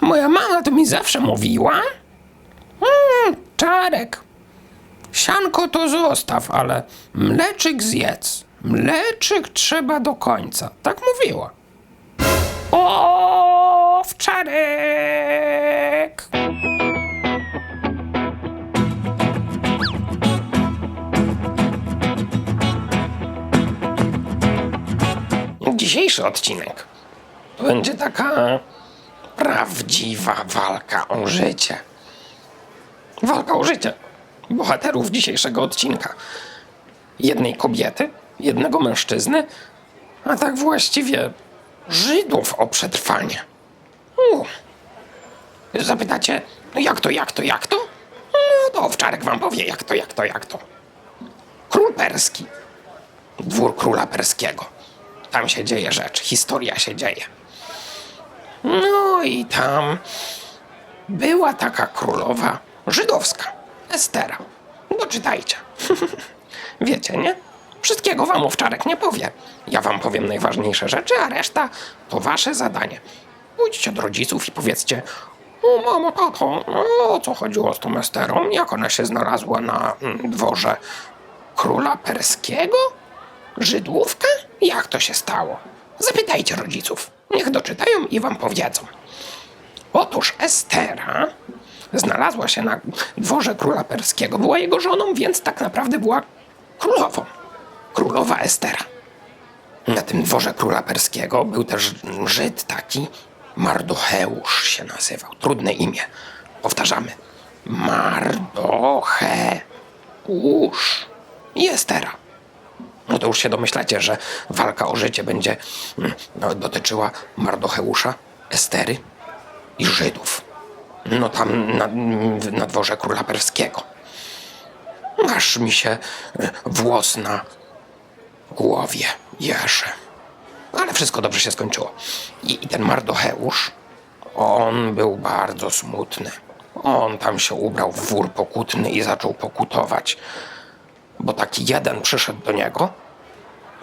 moja mama to mi zawsze mówiła. Mm, czarek, sianko to zostaw, ale mleczyk zjedz. Mleczyk trzeba do końca. Tak mówiła. O, wczarek! Dzisiejszy odcinek będzie taka prawdziwa walka o życie. Walka o życie bohaterów dzisiejszego odcinka. Jednej kobiety, jednego mężczyzny, a tak właściwie Żydów o przetrwanie. U. Zapytacie, no jak to, jak to, jak to? No to owczarek wam powie, jak to, jak to, jak to. Król perski. Dwór króla perskiego. Tam się dzieje rzecz, historia się dzieje. No i tam była taka królowa żydowska, Estera. Doczytajcie. Wiecie, nie? Wszystkiego wam owczarek nie powie. Ja wam powiem najważniejsze rzeczy, a reszta to wasze zadanie. Pójdźcie do rodziców i powiedzcie o mamo, tato, o co chodziło z tą Esterą? Jak ona się znalazła na mm, dworze króla perskiego? Żydłówka? Jak to się stało? Zapytajcie rodziców. Niech doczytają i wam powiedzą. Otóż Estera znalazła się na dworze króla perskiego. Była jego żoną, więc tak naprawdę była królową. Królowa Estera. Na tym dworze króla perskiego był też Żyd taki, Mardocheusz się nazywał. Trudne imię. Powtarzamy. Mardocheusz. I Estera. No to już się domyślacie, że walka o życie będzie mm, no, dotyczyła Mardocheusza, Estery i Żydów. No tam na, na dworze króla perskiego. Aż mi się y, włos na głowie jeży. Ale wszystko dobrze się skończyło. I, I ten Mardocheusz, on był bardzo smutny. On tam się ubrał w wór pokutny i zaczął pokutować. Bo taki jeden przyszedł do niego,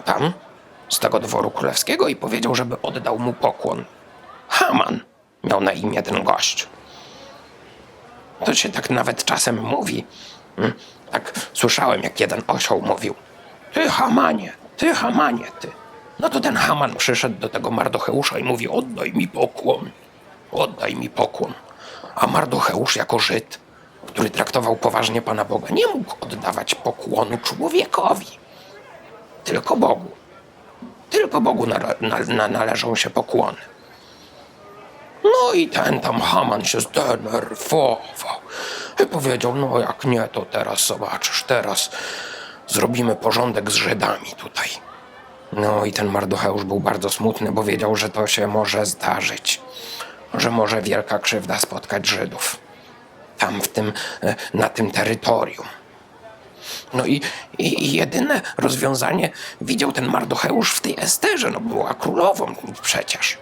tam, z tego dworu królewskiego i powiedział, żeby oddał mu pokłon. Haman miał na imię ten gość. To się tak nawet czasem mówi. Mm, Tak słyszałem, jak jeden osioł mówił. Ty Hamanie, ty Hamanie, ty. No to ten Haman przyszedł do tego Mardocheusza i mówi, oddaj mi pokłon, oddaj mi pokłon. A Mardocheusz jako Żyd, który traktował poważnie Pana Boga, nie mógł oddawać pokłonu człowiekowi, tylko Bogu. Tylko Bogu nale- na, na, należą się pokłony. No i ten tam Haman się zdenerwował i powiedział, no jak nie, to teraz zobaczysz, teraz zrobimy porządek z Żydami tutaj. No i ten Mardocheusz był bardzo smutny, bo wiedział, że to się może zdarzyć, że może wielka krzywda spotkać Żydów. Tam w tym, e, na tym terytorium. No i, i, jedyne rozwiązanie widział ten Mardocheusz w tej Esterze, no była królową przecież.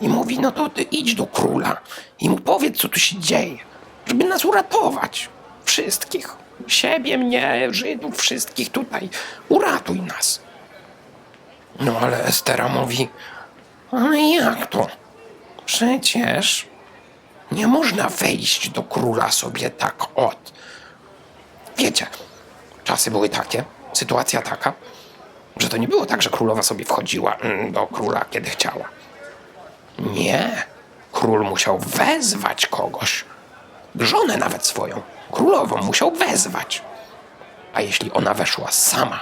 I mówi, no to ty idź do króla i mu powiedz, co tu się dzieje, żeby nas uratować. Wszystkich. Siebie, mnie, Żydów, wszystkich tutaj. Uratuj nas. No ale Estera mówi, ale jak to? Przecież nie można wejść do króla sobie tak od. Wiecie, czasy były takie, sytuacja taka, że to nie było tak, że królowa sobie wchodziła mm, do króla, kiedy chciała. Nie. Król musiał wezwać kogoś. Żonę nawet swoją, królową, musiał wezwać. A jeśli ona weszła sama,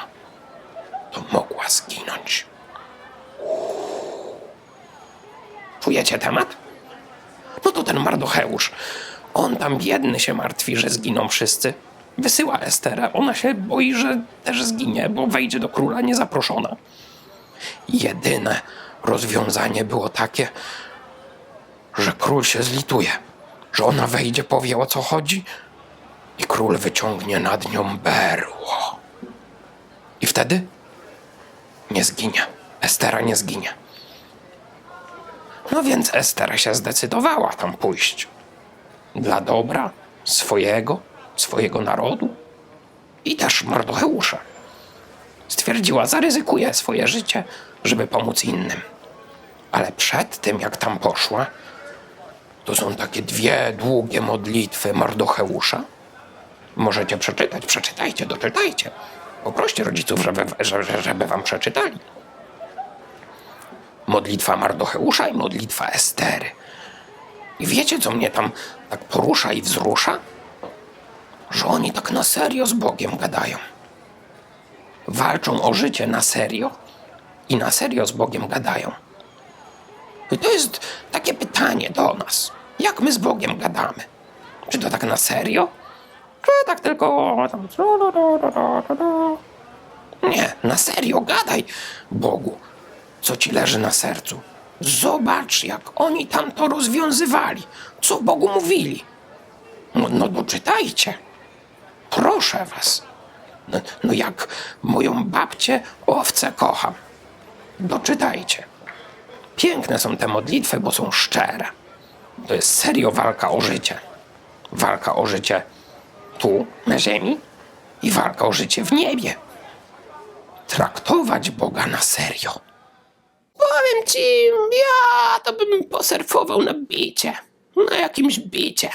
to mogła zginąć. Czujecie temat? No to ten Mardocheusz. On tam biedny się martwi, że zginą wszyscy. Wysyła Esterę. Ona się boi, że też zginie, bo wejdzie do króla niezaproszona. Jedyne rozwiązanie było takie, że król się zlituje, że ona wejdzie, powie o co chodzi i król wyciągnie nad nią berło. I wtedy nie zginie. Estera nie zginie. No więc Estera się zdecydowała tam pójść. Dla dobra swojego, swojego narodu i też Mardocheusza. Stwierdziła, zaryzykuje swoje życie, żeby pomóc innym. Ale przed tym, jak tam poszła, to są takie dwie długie modlitwy Mardocheusza. Możecie przeczytać, przeczytajcie, doczytajcie. Poproście rodziców, żeby, żeby, żeby wam przeczytali. Modlitwa Mardocheusza i modlitwa Estery. I wiecie, co mnie tam tak porusza i wzrusza? Że oni tak na serio z Bogiem gadają. Walczą o życie na serio i na serio z Bogiem gadają. I to jest takie pytanie do nas. Jak my z Bogiem gadamy? Czy to tak na serio? Czy tak tylko... Nie, na serio gadaj Bogu, co ci leży na sercu. Zobacz, jak oni tam to rozwiązywali. Co Bogu mówili. No, no doczytajcie. Proszę was. No, no jak moją babcię owce kocham. Doczytajcie. Piękne są te modlitwy, bo są szczere. To jest serio walka o życie. Walka o życie tu, na ziemi i walka o życie w niebie. Traktować Boga na serio. Powiem ci, ja to bym posurfował na bicie. Na jakimś bicie.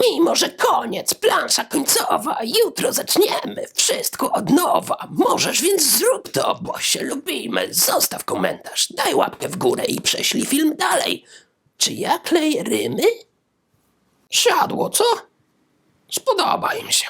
Mimo, że koniec, plansza końcowa, jutro zaczniemy wszystko od nowa. Możesz więc zrób to, bo się lubimy. Zostaw komentarz, daj łapkę w górę i prześlij film dalej. Czy ja kleję rymy? Siadło, co? Spodoba im się.